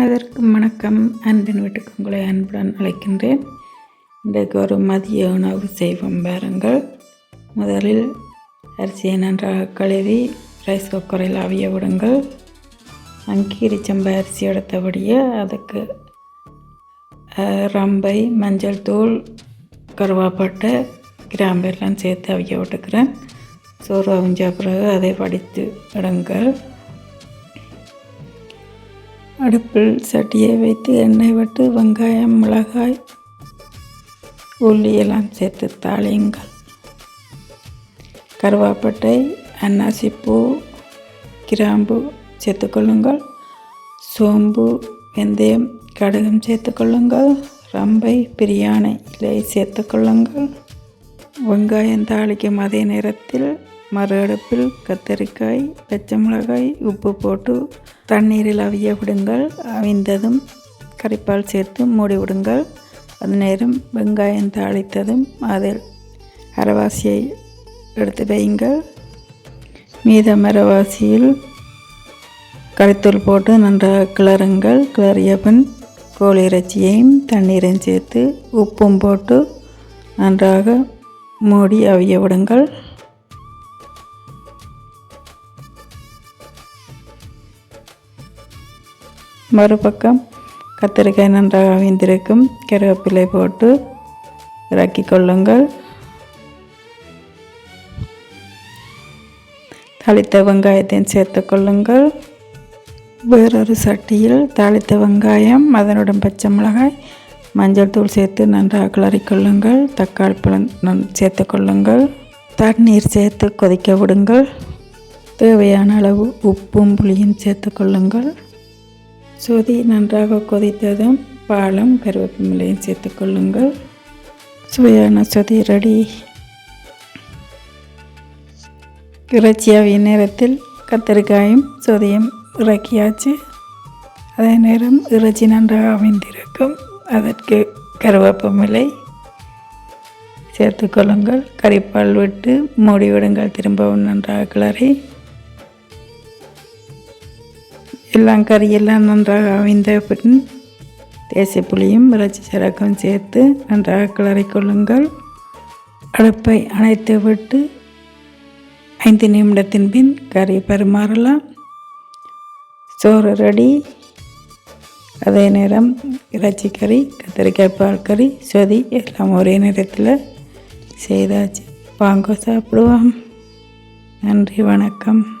அனைவருக்கும் வணக்கம். அன்பின் வீட்டுக்கு உங்களை அன்புடன் அழைக்கின்றேன். இன்றைக்கு ஒரு மதிய உணவு செய்வோம் பாருங்கள். முதலில் அரிசியை நன்றாக கழுவி ரைஸ் குக்கரில் அவிய விடுங்கள். அங்கீரி சம்பா அரிசி எடுத்தபடியே அதுக்கு ரம்பை மஞ்சள் தூள் கருவாப்பட்டை கிராம்பெல்லாம் சேர்த்து அவிய விட்டுக்கிறேன். சோறு அவிஞ்ச பிறகு அதை வடித்து விடுங்கள். அடுப்பில் சட்டியை வைத்து எண்ணெய் விட்டு வெங்காயம் மிளகாய் உள்ளியெல்லாம் சேர்த்து தாளியுங்கள். கருவாப்பட்டை அன்னாசிப்பூ கிராம்பு சேர்த்துக்கொள்ளுங்கள் சோம்பு வெந்தயம் கடுகம் சேர்த்துக்கொள்ளுங்கள் ரம்பை பிரியாணி இலை சேர்த்துக்கொள்ளுங்கள் வெங்காயம் தாளிக்கும் அதே நேரத்தில் மறு அடுப்பில் கத்தரிக்காய் பச்சை மிளகாய் உப்பு போட்டு தண்ணீரில் அவிய விடுங்கள். அவிந்ததும் கறிப்பால் சேர்த்து மூடி விடுங்கள். அது நேரம் வெங்காயம் தாளித்ததும் அதில் அரவாசியை எடுத்து வையுங்கள். மீதம் அரைவாசியில் கறித்தூள் போட்டு நன்றாக கிளறுங்கள். கிளறிய பின் கோழி இறைச்சியையும் தண்ணீரையும் சேர்த்து உப்பும் போட்டு நன்றாக மூடி அவிய விடுங்கள். மறுபக்கம் கத்திரிக்காய் நன்றாக அமைந்திருக்கும் கருவேப்பிலை போட்டு இறக்கி கொள்ளுங்கள். தாளித்த வெங்காயத்தையும் சேர்த்து கொள்ளுங்கள். வேறொரு சட்டியில் தாளித்த வெங்காயம் அதனுடன் பச்சை மிளகாய் மஞ்சள் தூள் சேர்த்து நன்றாக கிளறிக்கொள்ளுங்கள் தக்காளி பழம் சேர்த்து கொள்ளுங்கள். தண்ணீர் சேர்த்து கொதிக்க விடுங்கள். தேவையான அளவு உப்பும் புளியும் சேர்த்து கொள்ளுங்கள். சொதி நன்றாக கொதித்ததும் பாலும் கருவேப்பிலையும் சேர்த்துக்கொள்ளுங்கள் சுவையான சொதி ரெடி. இறைச்சியாவிய நேரத்தில் கத்தரிக்காயும் சொதியும் இறக்கியாச்சு. அதே நேரம் இறைச்சி நன்றாக அமைந்திருக்கும். அதற்கு கருவேப்பமில்லை சேர்த்துக்கொள்ளுங்கள் கறிப்பால் விட்டு மூடி விடுங்கள். திரும்பவும் நன்றாக கிளறி. எல்லாம் கறியெல்லாம் நன்றாக அவிந்த பின் தேசிய புளியும் இறைச்சி சரக்கும் சேர்த்து நன்றாக கிளறி கொள்ளுங்கள். அடுப்பை அணைத்து விட்டு ஐந்து நிமிடத்தின் பின் கறி பரிமாறலாம். சோறு ரெடி. அதே நேரம் இறைச்சி கறி கத்திரிக்காய் பால் கறி சொதி எல்லாம் ஒரே நேரத்தில் செய்தாச்சு. வாங்க சாப்பிடுவோம். நன்றி வணக்கம்.